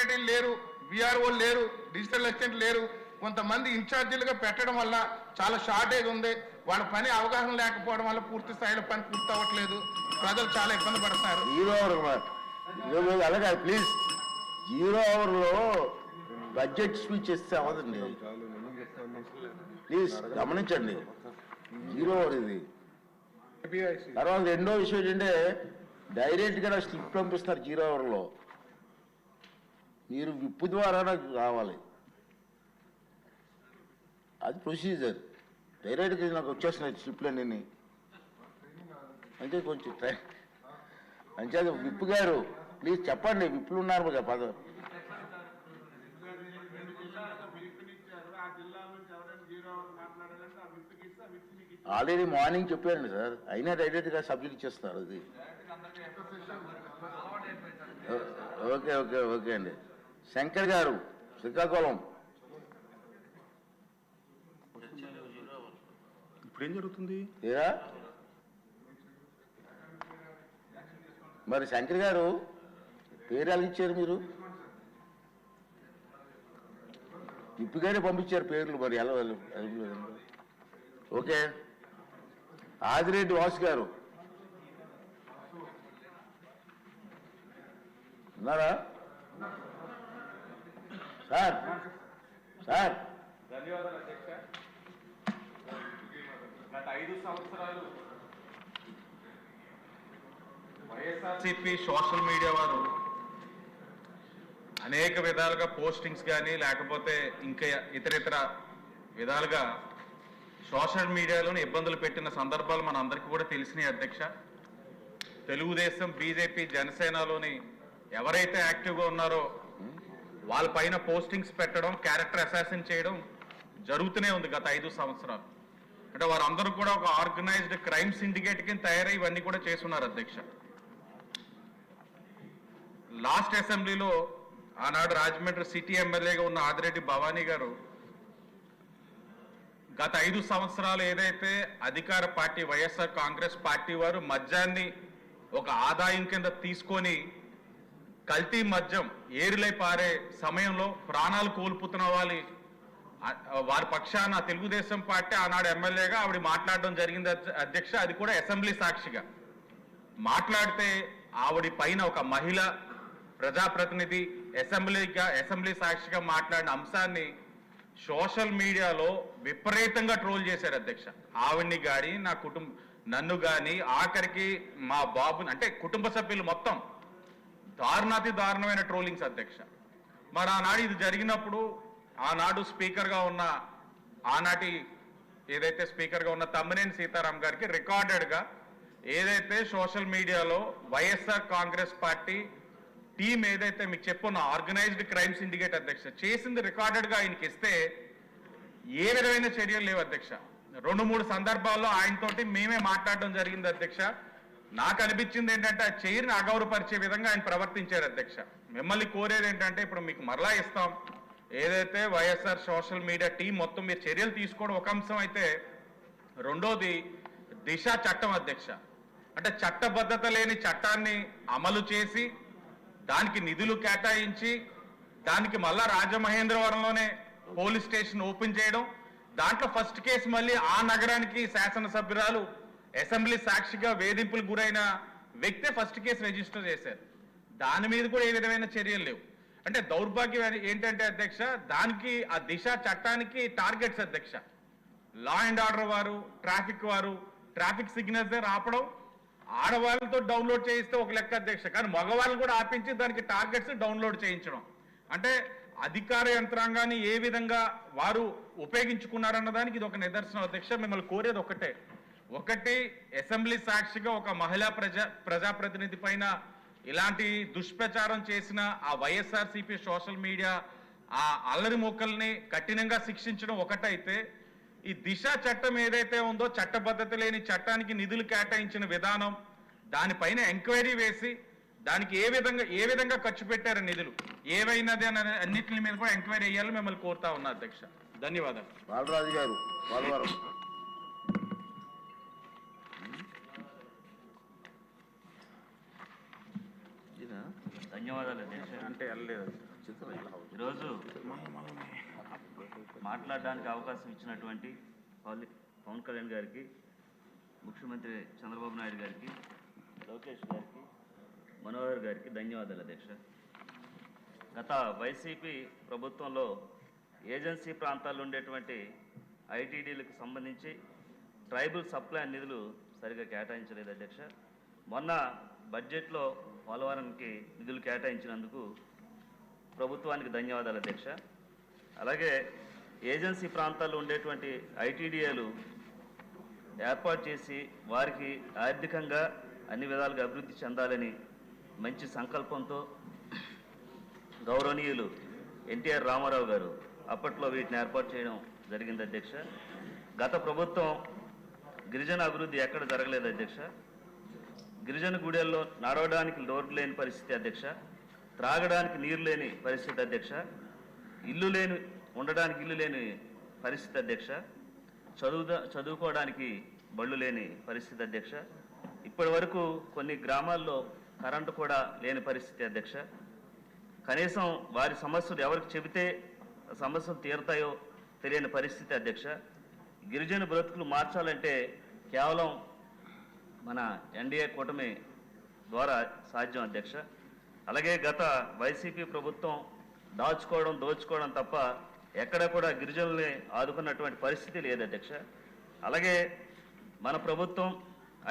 సెక్రటరీలు లేరు విఆర్ఓ లేరు డిజిటల్ అసిస్టెంట్ లేరు. కొంతమంది ఇన్ఛార్జీలుగా పెట్టడం వల్ల చాలా షార్టేజ్ ఉంది. వాళ్ళ పని అవగాహన లేకపోవడం వల్ల పూర్తి స్థాయిలో పని పూర్తి అవ్వట్లేదు. ప్రజలు చాలా ఇబ్బంది పడుతున్నారు. జీరో అవర్ అలాగే ప్లీజ్. జీరో అవర్లో బడ్జెట్ స్పీచ్ ఇస్తే అవ్వదండి. ప్లీజ్ గమనించండి. జీరో అవర్ ఇది. తర్వాత రెండో విషయం ఏంటంటే డైరెక్ట్గా స్లిప్ పంపిస్తారు జీరో అవర్లో. మీరు విప్పు ద్వారా నాకు రావాలి అది ప్రొసీజర్ డైరెక్ట్గా నాకు వచ్చేస్తున్నాయి స్లిప్లన్నీ అంటే కొంచెం ట్రై అంచేత విప్పు గారు ప్లీజ్ చెప్పండి విప్పులు ఉన్నారు కదా పద. ఆల్రెడీ మార్నింగ్ చెప్పారండి సార్. అయినా డైరెక్ట్గా సబ్జెక్ట్ ఇచ్చేస్తున్నారు అది. ఓకే ఓకే ఓకే అండి. శంకర్ గారు శ్రీకాకుళం. ఇప్పుడు ఏం జరుగుతుంది మరి శంకర్ గారు పేరు ఎలా ఇచ్చారు మీరు? ఇప్పుగానే పంపించారు పేర్లు మరి ఎలా- ఓకే. ఆదిరెడ్డి వాసు గారు. ఉన్నారా? Sir sir. ధన్యవాదాలు అధ్యక్ష. గత ఐదు సంవత్సరాలు వైఎస్ఆర్సిపి సోషల్ మీడియా వారు అనేక విధాలుగా పోస్టింగ్స్ కానీ లేకపోతే ఇంకా ఇతర ఇతర విధాలుగా సోషల్ మీడియాలోని ఇబ్బందులు పెట్టిన సందర్భాలు మన అందరికీ కూడా తెలిసినాయి అధ్యక్ష. తెలుగుదేశం బీజేపీ జనసేనలోని ఎవరైతే యాక్టివ్గా ఉన్నారో వాళ్ళ పైన పోస్టింగ్స్ పెట్టడం క్యారెక్టర్ అసాసిన్ చేయడం జరుగుతూనే ఉంది గత ఐదు సంవత్సరాలు. అంటే వారందరూ కూడా ఒక ఆర్గనైజ్డ్ క్రైమ్ సిండికేట్ కింద తయారై ఇవన్నీ కూడా చేస్తున్నారు అధ్యక్ష. లాస్ట్ అసెంబ్లీలో ఆనాడు రాజమండ్రి సిటీ ఎమ్మెల్యేగా ఉన్న ఆదిరెడ్డి భవానీ గారు గత ఐదు సంవత్సరాలు ఏదైతే అధికార పార్టీ వైఎస్ఆర్ కాంగ్రెస్ పార్టీ వారు మద్యాన్ని ఒక ఆదాయం కింద తీసుకొని కల్తీ మద్యం ఏరులై పారే సమయంలో ప్రాణాలు కోల్పోతున్న వాళ్ళ వారి పక్షాన తెలుగుదేశం పార్టీ ఆనాడు ఎమ్మెల్యేగా ఆవిడ మాట్లాడడం జరిగింది అధ్యక్ష అది కూడా అసెంబ్లీ సాక్షిగా. మాట్లాడితే ఆవిడ పైన ఒక మహిళ ప్రజాప్రతినిధి అసెంబ్లీగా అసెంబ్లీ సాక్షిగా మాట్లాడిన అంశాన్ని సోషల్ మీడియాలో విపరీతంగా ట్రోల్ చేశారు అధ్యక్ష. ఆవిడ్ని కానీ నా కుటుంబ నన్ను కానీ ఆఖరికి మా బాబుని అంటే కుటుంబ సభ్యులు మొత్తం దారుణాతి దారుణమైన ట్రోలింగ్స్ అధ్యక్ష. మరి ఆనాడు ఇది జరిగినప్పుడు ఆనాడు స్పీకర్గా ఉన్న ఆనాటి ఏదైతే స్పీకర్గా ఉన్న తమ్మినేని సీతారాం గారికి రికార్డెడ్గా ఏదైతే సోషల్ మీడియాలో వైఎస్ఆర్ కాంగ్రెస్ పార్టీ టీం ఏదైతే మీకు చెప్పున్న ఆర్గనైజ్డ్ క్రైమ్ సిండికేట్ అధ్యక్ష చేసింది రికార్డెడ్గా ఆయనకి ఇస్తే ఏ విధమైన చర్యలు లేవు అధ్యక్ష. రెండు మూడు సందర్భాల్లో ఆయనతోటి మేమే మాట్లాడడం జరిగింది అధ్యక్ష. నాకు అనిపించింది ఏంటంటే ఆ చైర్ని అగౌరవపరిచే విధంగా ఆయన ప్రవర్తించారు అధ్యక్ష. మిమ్మల్ని కోరేది ఏంటంటే ఇప్పుడు మీకు మరలా ఇస్తాం. ఏదైతే వైఎస్ఆర్ సోషల్ మీడియా టీం మొత్తం మీరు చర్యలు తీసుకోవడం ఒక అంశం అయితే రెండోది దిశ చట్టం అధ్యక్ష. అంటే చట్టబద్ధత లేని చట్టాన్ని అమలు చేసి దానికి నిధులు కేటాయించి దానికి మళ్ళా రాజమహేంద్రవరంలోనే పోలీస్ స్టేషన్ ఓపెన్ చేయడం దాంట్లో ఫస్ట్ కేసు మళ్ళీ ఆ నగరానికి శాసనసభ్యురాలు అసెంబ్లీ సాక్షిగా వేధింపులు గురైన వ్యక్తే ఫస్ట్ కేసు రిజిస్టర్ చేశారు. దాని మీద కూడా ఏ విధమైన చర్యలు లేవు. అంటే దౌర్భాగ్యం ఏంటంటే అధ్యక్ష దానికి ఆ దిశ చట్టానికి టార్గెట్స్ అధ్యక్ష. లా అండ్ ఆర్డర్ వారు ట్రాఫిక్ వారు ట్రాఫిక్ సిగ్నల్స్ దగ్గర ఆపడం ఆడవాళ్ళతో డౌన్లోడ్ చేయిస్తే ఒక లెక్క అధ్యక్ష. కానీ మగవాళ్ళు కూడా ఆపించి దానికి టార్గెట్స్ డౌన్లోడ్ చేయించడం. అంటే అధికార యంత్రాంగాన్ని ఏ విధంగా వారు ఉపయోగించుకున్నారన్న దానికి ఇది ఒక నిదర్శనం అధ్యక్ష. మిమ్మల్ని కోరేది ఒకటే ఒకటి అసెంబ్లీ సాక్షిగా ఒక మహిళా ప్రజా ప్రజాప్రతినిధి పైన ఇలాంటి దుష్ప్రచారం చేసిన ఆ వైఎస్ఆర్సీపీ సోషల్ మీడియా ఆ అల్లరి మొక్కల్ని కఠినంగా శిక్షించడం ఒకటైతే ఈ దిశ చట్టం ఏదైతే ఉందో చట్టబద్ధత లేని చట్టానికి నిధులు కేటాయించిన విధానం దానిపైన ఎంక్వైరీ వేసి దానికి ఏ విధంగా ఏ విధంగా ఖర్చు పెట్టారు నిధులు? ఏవైనది అని అన్నింటి మీద కూడా ఎంక్వైరీ అయ్యాలని మిమ్మల్ని కోరుతా ఉన్నా అధ్యక్ష. ధన్యవాదాలు. బాలరాజు గారు పోలవరం ధన్యవాదాలు అధ్యక్ష అంటే వెళ్ళలేదు. ఈరోజు మాట్లాడడానికి అవకాశం ఇచ్చినటువంటి పవన్ పవన్ కళ్యాణ్ గారికి ముఖ్యమంత్రి చంద్రబాబు నాయుడు గారికి లోకేష్ గారికి మనోహర్ గారికి ధన్యవాదాలు అధ్యక్ష. గత వైసీపీ ప్రభుత్వంలో ఏజెన్సీ ప్రాంతాల్లో ఉండేటువంటి ఐటీడీలకు సంబంధించి ట్రైబల్ సప్లై నిధులు సరిగా కేటాయించలేదు అధ్యక్ష. మొన్న బడ్జెట్లో పోలవరానికి నిధులు కేటాయించినందుకు ప్రభుత్వానికి ధన్యవాదాలు అధ్యక్ష. అలాగే ఏజెన్సీ ప్రాంతాల్లో ఉండేటువంటి ఐటీడీఏలు ఏర్పాటు చేసి వారికి ఆర్థికంగా అన్ని విధాలుగా అభివృద్ధి చెందాలని మంచి సంకల్పంతో గౌరవనీయులు ఎన్టీఆర్ రామారావు గారు అప్పట్లో వీటిని ఏర్పాటు చేయడం జరిగింది అధ్యక్ష. గత ప్రభుత్వం గిరిజన అభివృద్ధి ఎక్కడ జరగలేదు అధ్యక్ష. గిరిజన గుడెల్లో నడవడానికి రోడ్లు లేని పరిస్థితి అధ్యక్ష. త్రాగడానికి నీరు లేని పరిస్థితి అధ్యక్ష. ఇల్లు లేని ఉండడానికి ఇల్లు లేని పరిస్థితి అధ్యక్ష. చదువు చదువుకోవడానికి బళ్ళు లేని పరిస్థితి అధ్యక్ష. ఇప్పటి వరకు కొన్ని గ్రామాల్లో కరెంటు కూడా లేని పరిస్థితి అధ్యక్ష. కనీసం వారి సమస్యలు ఎవరికి చెబితే సమస్యలు తీరుతాయో తెలియని పరిస్థితి అధ్యక్ష. గిరిజన బ్రతుకులు మార్చాలంటే కేవలం మన ఎన్డీఏ కూటమి ద్వారా సాధ్యం అధ్యక్ష. అలాగే గత వైసీపీ ప్రభుత్వం దాచుకోవడం దోచుకోవడం తప్ప ఎక్కడ కూడా గిరిజనుల్ని ఆదుకున్నటువంటి పరిస్థితి లేదు అధ్యక్ష. అలాగే మన ప్రభుత్వం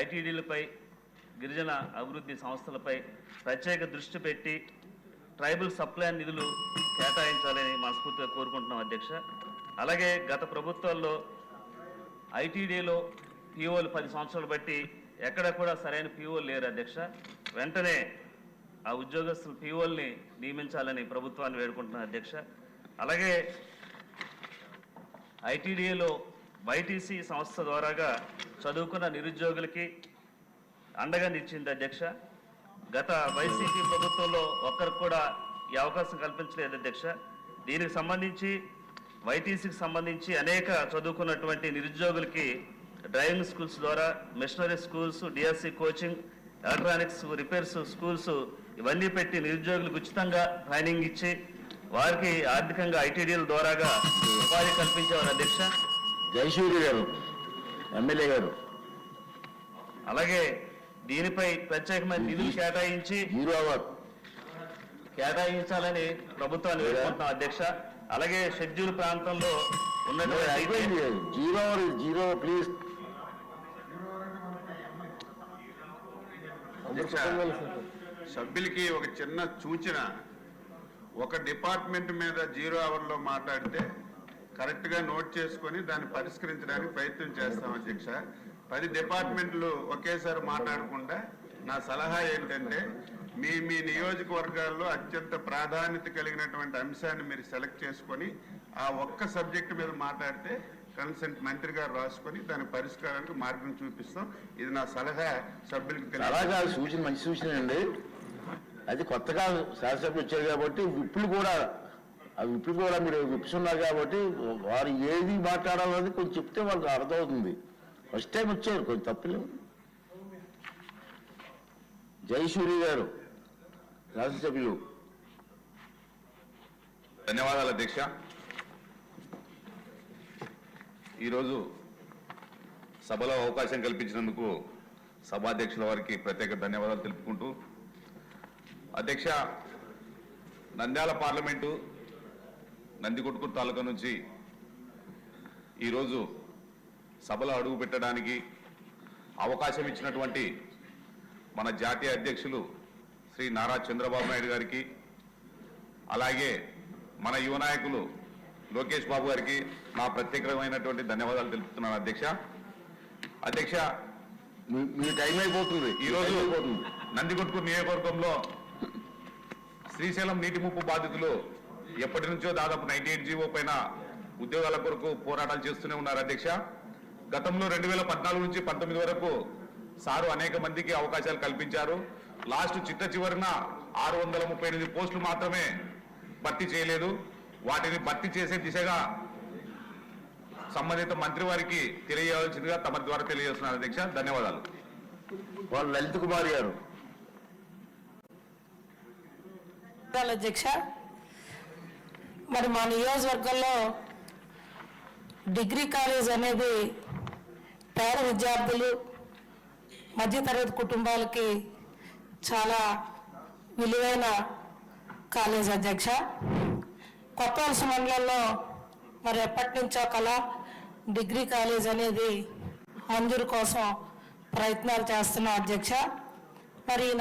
ఐటీడీలపై గిరిజన అభివృద్ధి సంస్థలపై ప్రత్యేక దృష్టి పెట్టి ట్రైబల్ సప్లై నిధులు కేటాయించాలని మనస్ఫూర్తిగా కోరుకుంటున్నాం అధ్యక్ష. అలాగే గత ప్రభుత్వాల్లో ఐటీడీలో పీఓలు పది సంవత్సరాలు బట్టి ఎక్కడ కూడా సరైన పీఓలు లేరు అధ్యక్ష. వెంటనే ఆ ఉద్యోగస్తులు పీఓల్ని నియమించాలని ప్రభుత్వాన్ని వేడుకుంటున్నాను అధ్యక్ష. అలాగే ఐటీడీఏలో వైటీసీ సంస్థ ద్వారాగా చదువుకున్న నిరుద్యోగులకి అండగా నిలిచింది అధ్యక్ష. గత వైసీపీ ప్రభుత్వంలో ఒక్కరికి కూడా ఈ అవకాశం కల్పించలేదు అధ్యక్ష. దీనికి సంబంధించి వైటీసీకి సంబంధించి అనేక చదువుకున్నటువంటి నిరుద్యోగులకి డ్రైవింగ్ స్కూల్స్ ద్వారా missionary schools DSC coaching electronics repairs schools ఇవన్నీ పెట్టి నిరుద్యోగులకు ఉచితంగా ట్రైనింగ్ ఇచ్చి వారికి ఆర్థికంగా ఐటీడీల ద్వారాగా ఉపాధి కల్పించేవారు అధ్యక్ష. జయసూరి గారు ఎమ్మెల్యే గారు. అలాగే దీనిపై ప్రత్యేకమైన నిధులు కేటాయించి జీరో అవర్ కేటాయించాలని ప్రభుత్వాన్ని వేడుకుంటున్నాం అధ్యక్ష. అలాగే షెడ్యూల్ ప్రాంతంలో ఉన్నటువంటి జీరో జీరో ప్లీజ్. అధ్యక్ష, సభ్యులకి ఒక చిన్న సూచన. ఒక డిపార్ట్మెంట్ మీద జీరో అవర్లో మాట్లాడితే కరెక్ట్గా నోట్ చేసుకొని దాన్ని పరిష్కరించడానికి ప్రయత్నం చేస్తాం అధ్యక్ష. పది డిపార్ట్మెంట్లు ఒకేసారి మాట్లాడకుండా నా సలహా ఏంటంటే మీ మీ నియోజకవర్గాల్లో అత్యంత ప్రాధాన్యత కలిగినటువంటి అంశాన్ని మీరు సెలెక్ట్ చేసుకొని ఆ ఒక్క సబ్జెక్ట్ మీద మాట్లాడితే కన్సెంట్ మంత్రి గారు రాసుకొని దాని పరిష్కారానికి మార్గం చూపిస్తాం. ఇది నా సలహా సభ్యులకు సూచన మంచి సూచన అండి. అది కొత్తగా శాసనసభ్యులు వచ్చారు కాబట్టి విప్పులు కూడా ఆ విప్పులు కూడా మీరు విప్స్ ఉన్నారు కాబట్టి వారు ఏది మాట్లాడాలనేది కొంచెం చెప్తే వాళ్ళకి అర్థమవుతుంది. ఫస్ట్ టైం వచ్చారు కొంచెం తప్పులు జయసూరి గారు శాసనసభ్యులు. ధన్యవాదాలు అధ్యక్ష. ఈరోజు సభలో అవకాశం కల్పించినందుకు సభాధ్యక్షుల వారికి ప్రత్యేక ధన్యవాదాలు తెలుపుకుంటూ అధ్యక్ష నంద్యాల పార్లమెంటు నందికొట్కూరు తాలూకా నుంచి ఈరోజు సభలో అడుగు పెట్టడానికి అవకాశం ఇచ్చినటువంటి మన జాతీయ అధ్యక్షులు శ్రీ నారా చంద్రబాబు నాయుడు గారికి అలాగే మన యువ నాయకులు లోకేష్ బాబు గారికి నా ప్రత్యేకమైనటువంటి ధన్యవాదాలు తెలుపుతున్నాను అధ్యక్ష. అధ్యక్ష మీ- టైం అయిపోతుంది. ఈ రోజు టైం అయిపోతుంది. నందికొట్కూరు నియోజకవర్గంలో శ్రీశైలం నీటి ముప్పు బాధితులు ఎప్పటి నుంచో దాదాపు నైన్టీ ఎయిట్ జీవో పైన ఉద్యోగాల కొరకు పోరాటాలు చేస్తూనే ఉన్నారు అధ్యక్ష. గతంలో రెండు వేల పద్నాలుగు నుంచి పంతొమ్మిది వరకు సారు అనేక మందికి అవకాశాలు కల్పించారు. లాస్ట్ చిట్ట చివరిన ఆరు వందల ముప్పై ఎనిమిది పోస్టులు మాత్రమే భర్తీ చేయలేదు. వాటిని భర్తీ చేసే దిశగా సంబంధిత మంత్రి వారికి తెలియజేయాల్సిందిగా తమ ద్వారా తెలియజేస్తున్నారు అధ్యక్ష. ధన్యవాదాలు. వాళ్ళు లలిత్ కుమార్ గారు ధన్యవాదాలు అధ్యక్ష మరి మా నియోజకవర్గంలో డిగ్రీ కాలేజ్ అనేది పేద విద్యార్థులు మధ్యతరగతి కుటుంబాలకి చాలా విలువైన కాలేజ్ అధ్యక్ష. కొత్త వలస మండలంలో మరి ఎప్పటి నుంచో కల డిగ్రీ కాలేజ్ అనేది మంజూరు కోసం ప్రయత్నాలు చేస్తున్నాం అధ్యక్ష. మరి ఈ